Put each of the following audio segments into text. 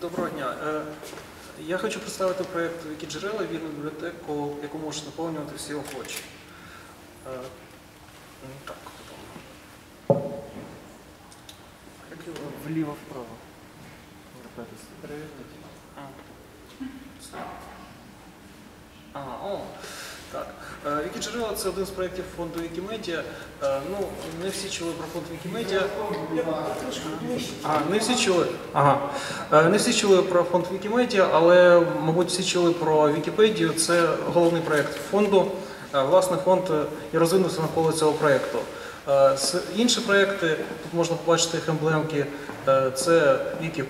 Доброго дня. Е, Я хочу представити проєкт Вікіджерела вільну бібліотеку, яку можуть наповнювати всі охочі. Е, Так, потім. Як його? Вліво-вправо. А. Це. А, о, так. Е, Вікіджерела це один з проєктів фонду Вікімедіа. Е, Ну, не всі чули про фонд Вікімедіа. А, не всі чули. Ага. Е, Не всі чули про фонд Вікімедіа, але, мабуть, всі чули про Вікіпедію. Це головний проєкт фонду. Власне, фонд і розвинувся навколо цього проєкту. Інші проєкти, тут можна побачити їх емблемки, це Wiki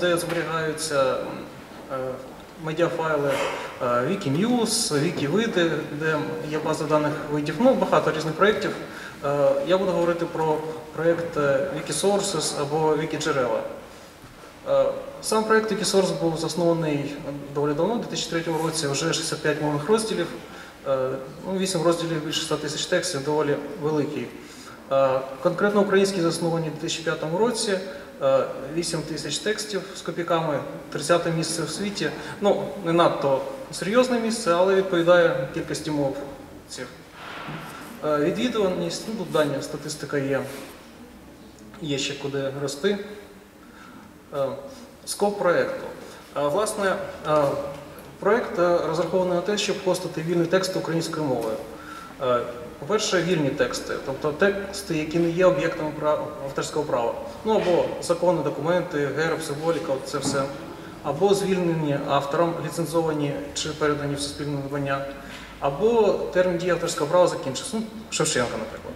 де зберігаються медіафайли, е, Wikinews, Wikividi, де є база даних видів, ну багато різних проєктів. Е, Я буду говорити про проєкт е, Wikisources або Wikiджерела. Е, Сам проєкт Wikisource був заснований доволі давно, у 2003 році, вже 65 мовних розділів, Е, ну, 8 розділів більше 100 тисяч текстів, доволі великий. Е, Конкретно український заснований у 2005 році, е, 8 тисяч текстів з копійками, 30 місце в світі. Ну, не надто серйозне місце, але відповідає кількості мов цих. Е, Відвідуваність, ну тут дані, статистика є, є ще куди рости. Е, Скоп проєкту. Е, Власне, е, проєкт е, розрахований на те, щоб постати вільний текст українською мовою. Е, По-перше, вільні тексти, тобто тексти, які не є об'єктами авторського права. Ну або закони, документи, герб, символіка, це все. Або звільнені автором, ліцензовані чи передані в суспільне надбання, або термін дії авторського права закінчився. Ну, Шевченка, наприклад.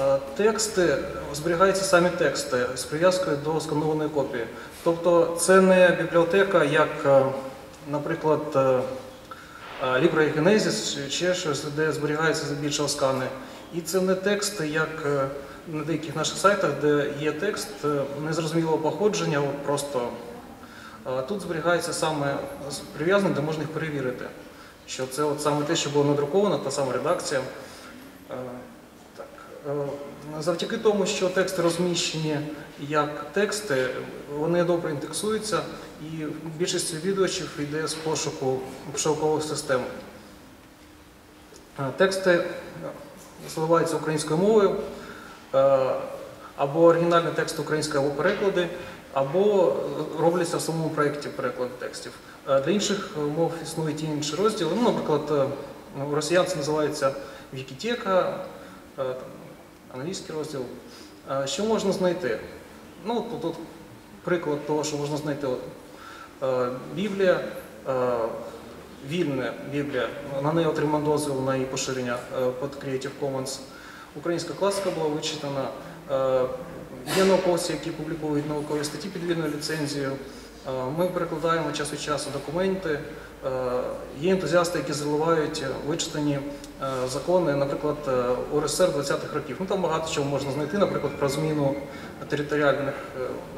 Е, Тексти, зберігаються самі тексти з прив'язкою до сканованої копії. Тобто це не бібліотека, як, е, наприклад, Libra чи ще щось, де зберігаються здебільшого скани. І це не тексти, як е, на деяких наших сайтах, де є текст е, незрозумілого походження, просто тут зберігається саме з де можна їх перевірити. Що це от саме те, що було надруковано, та сама редакція. Е. Е, Завдяки тому, що тексти розміщені як тексти, вони добре індексуються, і більшість відвідувачів йде з пошуку пошукових систем. Е, Тексти е, заливаються українською мовою, е, або оригінальний текст українською, або переклади, або е, робляться в самому проєкті переклад текстів. Е, Для інших е, мов існують і інші розділи. Ну, наприклад, е, у росіян це називається Вікітека, англійський розділ. Е, Що можна знайти? Ну, тут, приклад того, що можна знайти. Е, Біблія, е, вільна Біблія, на неї отримав дозвіл на її поширення під Creative Commons. Українська класика була вичитана. Є науковці, які публікують наукові статті під вільною ліцензією. Е, Ми перекладаємо час від часу документи. Е, Є ентузіасти, які заливають вичитані е, закони, наприклад, УРСР 20-х років. Ну там багато чого можна знайти, наприклад, про зміну територіальних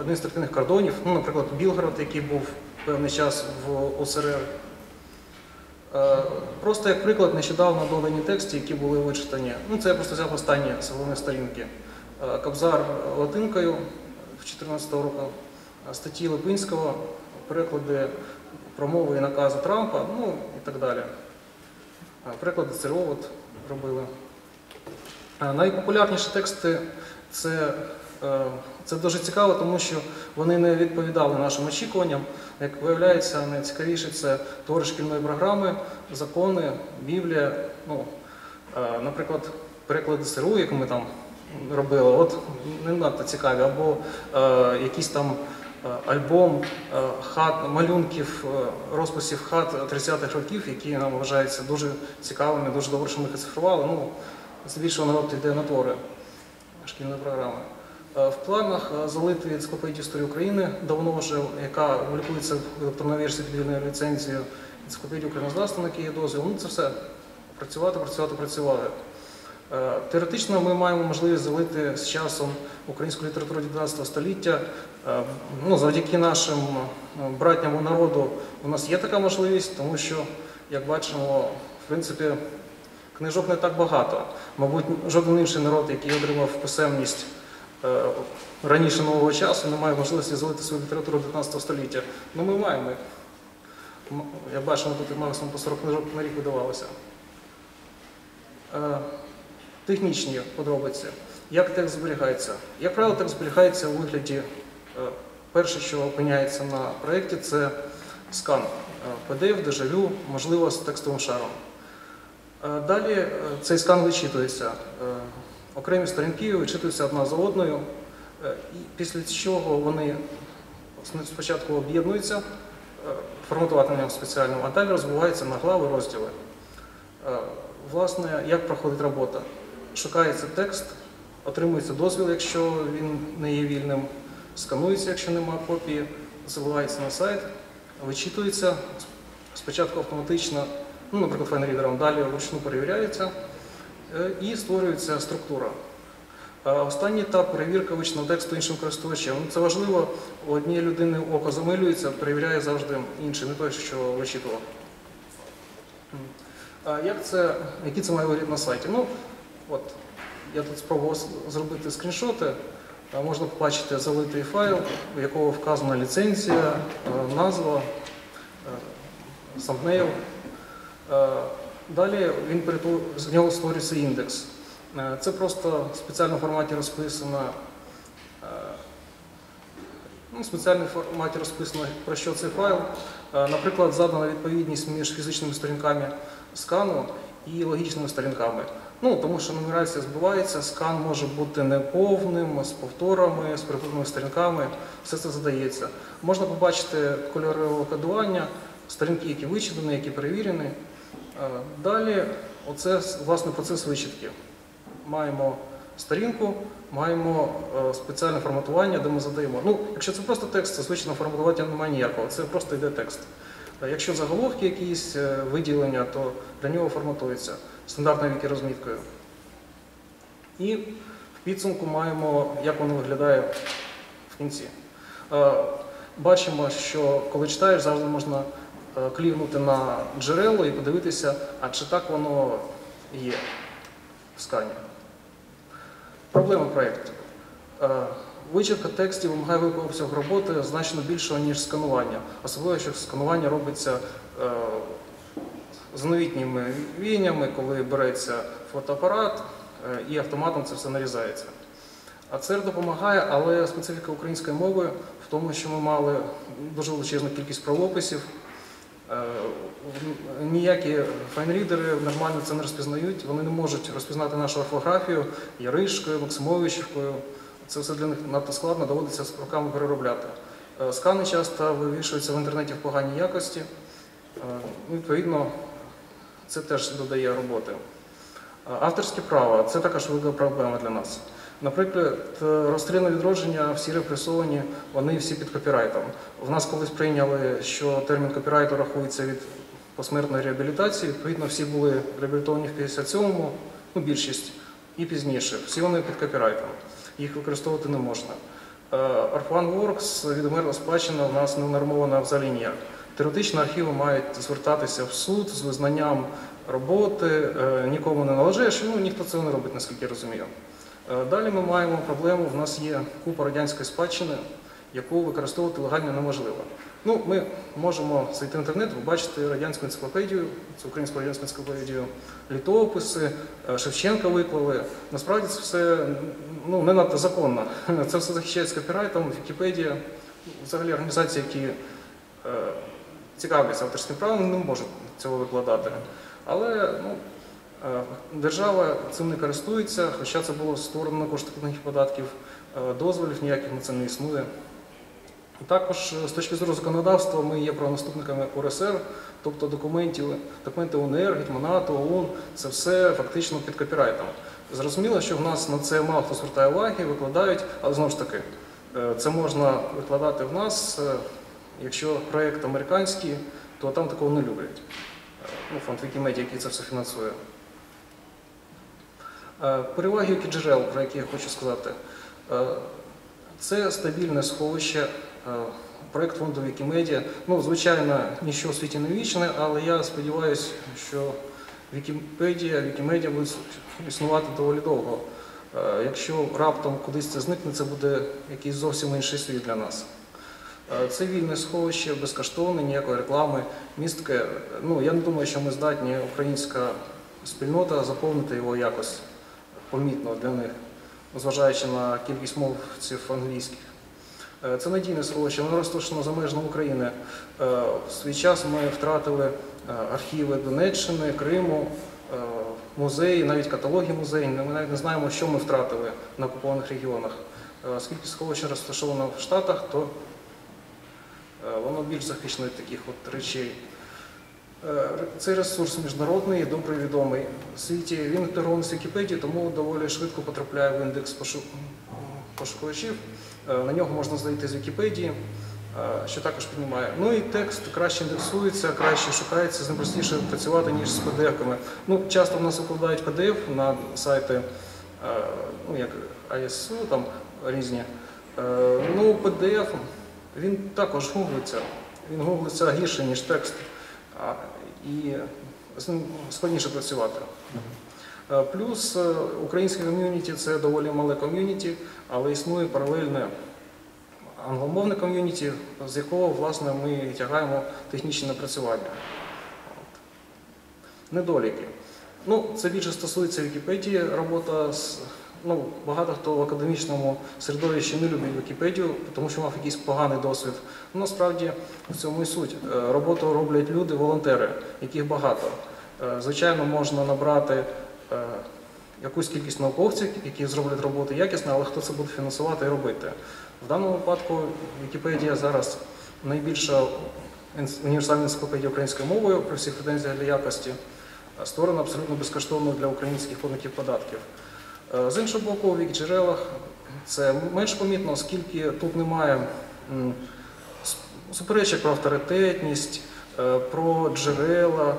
адміністративних кордонів. Ну, наприклад, Білгород, який був певний час в ОСРР. Просто як приклад, нещодавно додані тексти, які були вичитані. Ну, це я просто взяв останні з сторінки. Кобзар латинкою в 2014 року, е, статті Липинського, переклади промови і накази Трампа, ну і так далі. Е, Переклади ЦРО от робили. Найпопулярніші тексти це, е, це дуже цікаво, тому що вони не відповідали нашим очікуванням. Як виявляється, найцікавіше це твори шкільної програми, закони, Біблія. Ну, е, наприклад, переклади СРУ, які ми там робили, от не надто цікаві, або е, якийсь там альбом е, хат, малюнків, е, розписів хат 30-х років, які нам вважаються дуже цікавими, дуже добре, що ми їх оцифрували. Ну, здебільшого народ йде на твори шкільної програми. Е, В планах е, залити енциклопедію історії України давно вже, яка публікується в електронній версії під вільною ліцензією, енциклопедію українознавства, на якій є дозвіл. Ну це все працювати, працювати, працювати. Е, Теоретично ми маємо можливість залити з часом українську літературу 19 століття. Е, Ну, завдяки нашим е, братньому народу у нас є така можливість, тому що, як бачимо, в принципі, книжок не так багато. Мабуть, жоден інший народ, який отримав писемність раніше нового часу, не мають можливості залити свою літературу 19 століття. Ну ми маємо. Я бачу, тут максимум по 40 книжок на рік видавалося. Е, Технічні подробиці. Як текст зберігається? Як правило, текст зберігається у вигляді. е, Перше, що опиняється на проєкті, це скан е, PDF, дежавю, можливо, з текстовим шаром. Е, Далі е, цей скан вичитується. Е, Окремі сторінки вичитуються одна за одною, е, після чого вони спочатку об'єднуються е, форматуванням спеціальним, а далі розбиваються на глави розділи. Е, Власне, як проходить робота? Шукається текст, отримується дозвіл, якщо він не є вільним, сканується, якщо немає копії, заливається на сайт, вичитується спочатку автоматично, ну, наприклад, файнрідером, далі вручну перевіряється е, і створюється структура. Останній етап перевірка вичного тексту іншим користувачем. Це важливо, у однієї людини око замилюється, перевіряє завжди інший, не той, що вичитував. Як це, який це має вигляд на сайті? Ну, от, я тут спробував зробити скріншоти. Можна побачити залитий файл, у якого вказана ліцензія, е, назва, е, самнейл. Е, Далі він з нього створюється індекс. Е, Це просто в спеціальному форматі розписано. е, Ну, в спеціальному форматі розписано, про що цей файл. Е, Наприклад, задана відповідність між фізичними сторінками скану і логічними сторінками. Ну, тому що нумерація збивається, скан може бути неповним, з повторами, з перепутаними сторінками, все це задається. Можна побачити кольорове кодування, сторінки, які вичитані, які перевірені. Е, Далі, оце власне процес вичитки. Маємо сторінку, маємо е, спеціальне форматування, де ми задаємо. Ну, якщо це просто текст, то звичайно форматування немає ніякого, це просто йде текст. Е, Якщо заголовки якісь е, виділення, то для нього форматується стандартною вікі-розміткою. І в підсумку маємо, як воно виглядає в кінці. Е, Бачимо, що коли читаєш, завжди можна клікнути на джерело і подивитися, а чи так воно є в скані. Проблема проєкту. Вичитка текстів вимагає великого роботи значно більшого, ніж сканування. Особливо, якщо сканування робиться е, з новітніми віяннями, коли береться фотоапарат е, і автоматом це все нарізається. А це допомагає, але специфіка української мови в тому, що ми мали дуже величезну кількість правописів. Е, Ніякі файнрідери нормально це не розпізнають, вони не можуть розпізнати нашу орфографію Яришкою, Максимовичівкою. Це все для них надто складно, доводиться з руками переробляти. Е, Скани часто вивішуються в інтернеті в поганій якості. Е, ну, Відповідно, це теж додає роботи. Е, Авторське право це також велика проблема для нас. Наприклад, розстрільне відродження, всі репресовані, вони всі під копірайтом. В нас колись прийняли, що термін копірайту рахується від посмертної реабілітації. Відповідно, всі були реабілітовані в 57-му, ну більшість, і пізніше. Всі вони під копірайтом. Їх використовувати не можна. Orphanworks Orphan Works, спадщина, у нас не нормована взагалі ніяк. Теоретично архіви мають звертатися в суд з визнанням роботи, е, нікому не належиш, ну ніхто цього не робить, наскільки я розумію. Е, Далі ми маємо проблему, в нас є купа радянської спадщини, яку використовувати легально неможливо. Ну, ми можемо зайти в інтернет, побачити радянську енциклопедію, це українську радянську енциклопедію, літописи, е, Шевченка виклали. Насправді це все ну, не надто законно. Це все захищається копірайтом, Вікіпедія, взагалі організації, які е, цікавляться авторським правом, не можуть цього викладати. Але ну, е, держава цим не користується, хоча це було створено на кошти податків, е, дозволів ніяких на це не існує. Також е, з точки зору законодавства ми є правонаступниками УРСР, тобто документів, документи УНР, Гетьманату, ОУН, це все фактично під копірайтом. Зрозуміло, що в нас на це мало хто звертає уваги, викладають, але знову ж таки, е, це можна викладати в нас. е, Якщо проєкт американський, то там такого не люблять. Ну, фонд Вікімедія, який це все фінансує. Переваги джерел, про які я хочу сказати. Це стабільне сховище. Е, Проєкт фонду Вікімедія. Ну, звичайно, нічого в світі не вічне, але я сподіваюся, що Вікіпедія, Вікімедія буде існувати доволі довго. Е, Якщо раптом кудись це зникне, це буде якийсь зовсім інший світ для нас. Це вільне сховище, безкоштовне, ніякої реклами, містке. Ну, я не думаю, що ми здатні, українська спільнота, заповнити його якось помітно для них, зважаючи на кількість мовців англійських. Е, Це надійне сховище, воно розташовано за межами України. Е, В свій час ми втратили е, архіви Донеччини, Криму, музеї, навіть каталоги музеїв. Ми навіть не знаємо, що ми втратили на окупованих регіонах. Оскільки сховище розташовано в Штатах, то воно більш захищено від таких от речей. Цей ресурс міжнародний, добре відомий в світі. Він інтегрований з Вікіпедії, тому доволі швидко потрапляє в індекс пошу- пошукувачів. Е, На нього можна знайти з Вікіпедії, е, що також піднімає. Ну і текст краще індексується, краще шукається, з ним простіше працювати, ніж з PDF-ками. Ну, часто в нас викладають PDF на сайти, е, ну як ISU, там різні. Ну, PDF, він також гуглиться. Він гуглиться гірше, ніж текст, і з ним складніше працювати. Е, Плюс е, українське ком'юніті це доволі мале ком'юніті, але існує паралельне англомовне ком'юніті, з якого власне ми тягаємо технічні напрацювання. Недоліки. Ну, це більше стосується Вікіпедії. Робота з ну, багато хто в академічному середовищі не любить Вікіпедію, тому що мав якийсь поганий досвід. Ну, насправді в цьому і суть. Е, Роботу роблять люди, волонтери, яких багато. Звичайно, можна набрати якусь кількість науковців, які зроблять роботу якісно, але хто це буде фінансувати і робити. В даному випадку Вікіпедія зараз найбільша універсальна енциклопедія українською мовою при всіх претензіях для якості, е, створена абсолютно безкоштовно для українських платників податків. Е, З іншого боку, у вік-джерелах це менш помітно, оскільки тут немає суперечок про авторитетність, е, про джерела,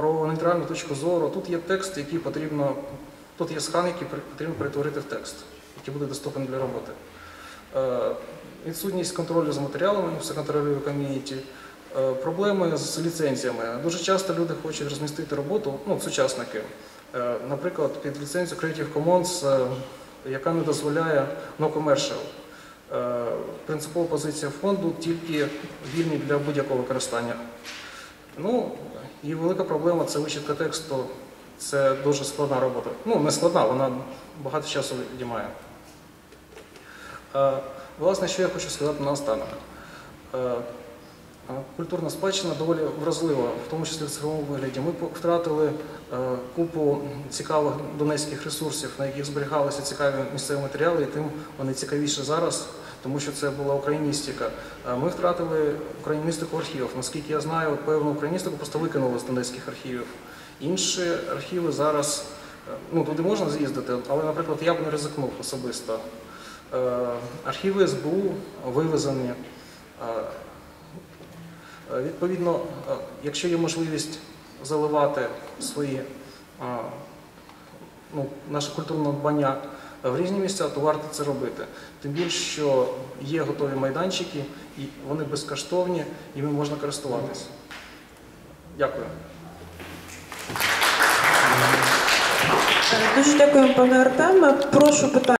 про нейтральну точку зору. Тут є текст, який потрібно, тут є скан, який потрібно перетворити в текст, який буде доступний для роботи. Е, Відсутність контролю за матеріалами, все контролює ком'юніті. Е, Проблеми з ліцензіями. Дуже часто люди хочуть розмістити роботу, ну, сучасники. Е, Наприклад, під ліцензію Creative Commons, яка не дозволяє no commercial. Е, Принципова позиція фонду тільки вільні для будь-якого використання. Ну, і велика проблема це вичитка тексту. Це дуже складна робота. Ну, не складна, вона багато часу відіймає. Е, Власне, що я хочу сказати наостанок. Е, е, Культурна спадщина доволі вразлива, в тому числі в цифровому вигляді. Ми втратили купу цікавих донецьких ресурсів, на яких зберігалися цікаві місцеві матеріали, і тим вони цікавіші зараз, тому що це була україністика. Е, Ми втратили україністику архівів. Наскільки я знаю, певну україністику просто викинули з донецьких архівів. Інші архіви зараз, е, ну туди можна з'їздити, але, наприклад, я б не ризикнув особисто. Е, Архіви СБУ вивезені. Відповідно, якщо є можливість заливати свої ну, наше культурне надбання в різні місця, то варто це робити. Тим більше, що є готові майданчики, і вони безкоштовні, і ними можна користуватися. Дякую. Дуже дякуємо, пане Артеме. Прошу питання.